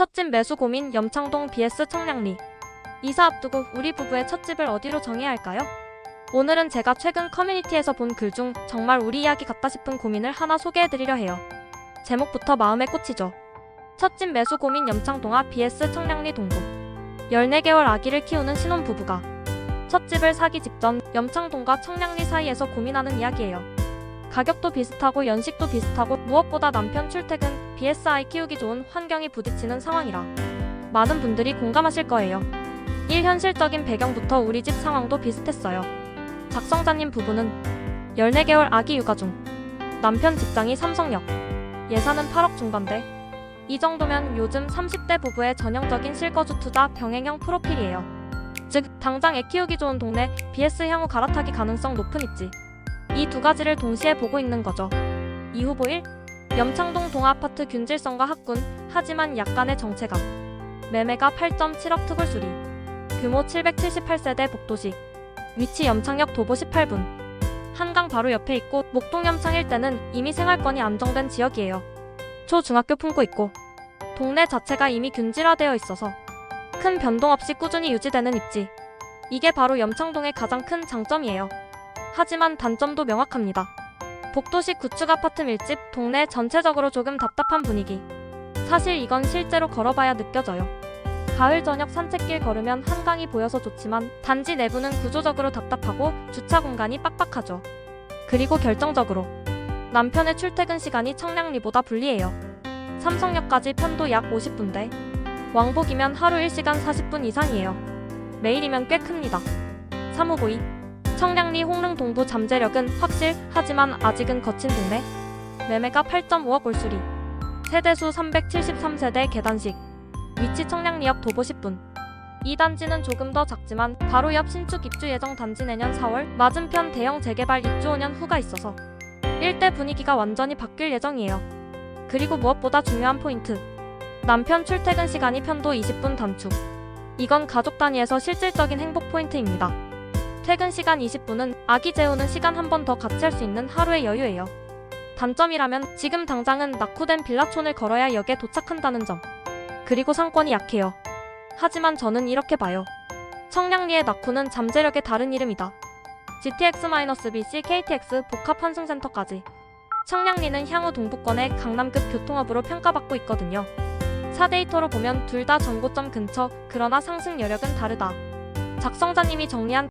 첫집 매수 고민 염창동 BS 청량리. 이사 앞두고 우리 부부의 첫 집을 어디로 정해야 할까요? 오늘은 제가 최근 커뮤니티에서 본 글 중 정말 우리 이야기 같다 싶은 고민을 하나 소개해드리려 해요. 제목부터 마음에 꽂히죠. 첫집 매수 고민 염창동아 BS 청량리 동부. 14개월 아기를 키우는 신혼부부가 첫 집을 사기 직전 염창동과 청량리 사이에서 고민하는 이야기예요. 가격도 비슷하고 연식도 비슷하고 무엇보다 남편 출퇴근, BSI 키우기 좋은 환경이 부딪히는 상황이라 많은 분들이 공감하실 거예요. 1. 현실적인 배경부터 우리 집 상황도 비슷했어요. 작성자님 부부는 14개월 아기 육아 중 남편 직장이 삼성역 예산은 8억 중반대 이 정도면 요즘 30대 부부의 전형적인 실거주 투자 병행형 프로필이에요. 즉 당장 애 키우기 좋은 동네 BS 향후 갈아타기 가능성 높은 입지 이 두 가지를 동시에 보고 있는 거죠. 이 후보 1. 염창동 동아파트 균질성과 학군 하지만 약간의 정체감 매매가 8.7억 투굴 수리 규모 778세대 복도식 위치 염창역 도보 18분 한강 바로 옆에 있고 목동 염창 일대는 이미 생활권이 안정된 지역이에요. 초중학교 품고 있고 동네 자체가 이미 균질화되어 있어서 큰 변동 없이 꾸준히 유지되는 입지. 이게 바로 염창동의 가장 큰 장점이에요. 하지만 단점도 명확합니다. 복도식 구축 아파트 밀집, 동네 전체적으로 조금 답답한 분위기. 사실 이건 실제로 걸어봐야 느껴져요. 가을 저녁 산책길 걸으면 한강이 보여서 좋지만 단지 내부는 구조적으로 답답하고 주차 공간이 빡빡하죠. 그리고 결정적으로 남편의 출퇴근 시간이 청량리보다 불리해요. 삼성역까지 편도 약 50분대. 왕복이면 하루 1시간 40분 이상이에요. 매일이면 꽤 큽니다. 사무보이 청량리 홍릉 동부 잠재력은 확실 하지만 아직은 거친 동네. 매매가 8.5억 올수리. 세대수 373세대 계단식. 위치 청량리역 도보 10분. 이 단지는 조금 더 작지만 바로 옆 신축 입주 예정 단지 내년 4월 맞은편 대형 재개발 입주 5년 후가 있어서 일대 분위기가 완전히 바뀔 예정이에요. 그리고 무엇보다 중요한 포인트. 남편 출퇴근 시간이 편도 20분 단축. 이건 가족 단위에서 실질적인 행복 포인트입니다. 퇴근 시간 20분은 아기 재우는 시간 한 번 더 같이 할 수 있는 하루의 여유예요. 단점이라면 지금 당장은 낙후된 빌라촌을 걸어야 역에 도착한다는 점. 그리고 상권이 약해요. 하지만 저는 이렇게 봐요. 청량리의 낙후는 잠재력의 다른 이름이다. GTX-BC KTX 복합 환승센터까지. 청량리는 향후 동부권의 강남급 교통업으로 평가받고 있거든요. 차 데이터로 보면 둘다 정고점 근처, 그러나 상승 여력은 다르다. 작성자님이 정리한